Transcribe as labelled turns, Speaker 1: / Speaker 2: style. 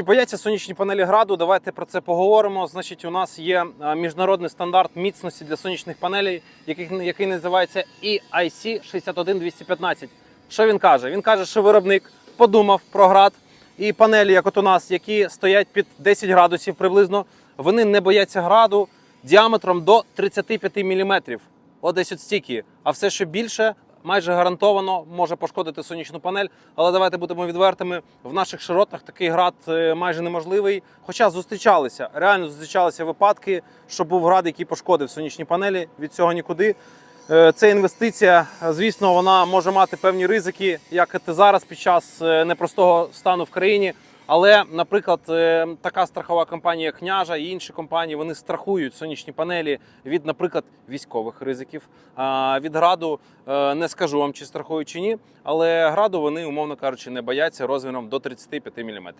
Speaker 1: Чи бояться сонячні панелі граду? Давайте про це поговоримо. Значить, у нас є е, міжнародний стандарт міцності для сонячних панелей, який, який називається EIC 61215. Що він каже? Він каже, що виробник подумав про град і панелі, як от у нас, які стоять під 10 градусів приблизно, вони не бояться граду діаметром до 35 мм. От десь от стільки. А все, що більше, майже гарантовано може пошкодити сонячну панель. Але давайте будемо відвертими. В наших широтах такий град е, майже неможливий. Хоча зустрічалися, реально зустрічалися випадки, що був град, який пошкодив сонячні панелі. Від цього нікуди. Е, Це інвестиція, звісно, вона може мати певні ризики, як і зараз під час е, непростого стану в країні. Але, наприклад, е, така страхова компанія як княжа і інші компанії вони страхують сонячні панелі від, наприклад, військових ризиків. А від граду е, не скажу вам, чи страхують чи ні, але граду вони, умовно кажучи, не бояться розміром до 35 мм.